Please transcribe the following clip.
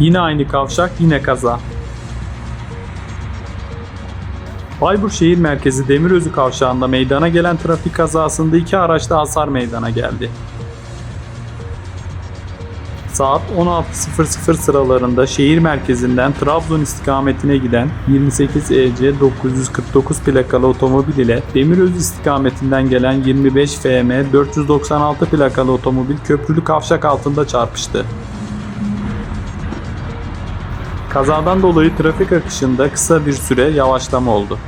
Yine aynı kavşak, yine kaza. Bayburt şehir merkezi Demirözü kavşağında meydana gelen trafik kazasında iki araçta hasar meydana geldi. Saat 16.00 sıralarında şehir merkezinden Trabzon istikametine giden 28 EC 949 plakalı otomobil ile Demiröz istikametinden gelen 25 FM 496 plakalı otomobil köprülü kavşak altında çarpıştı. Kazadan dolayı trafik akışında kısa bir süre yavaşlama oldu.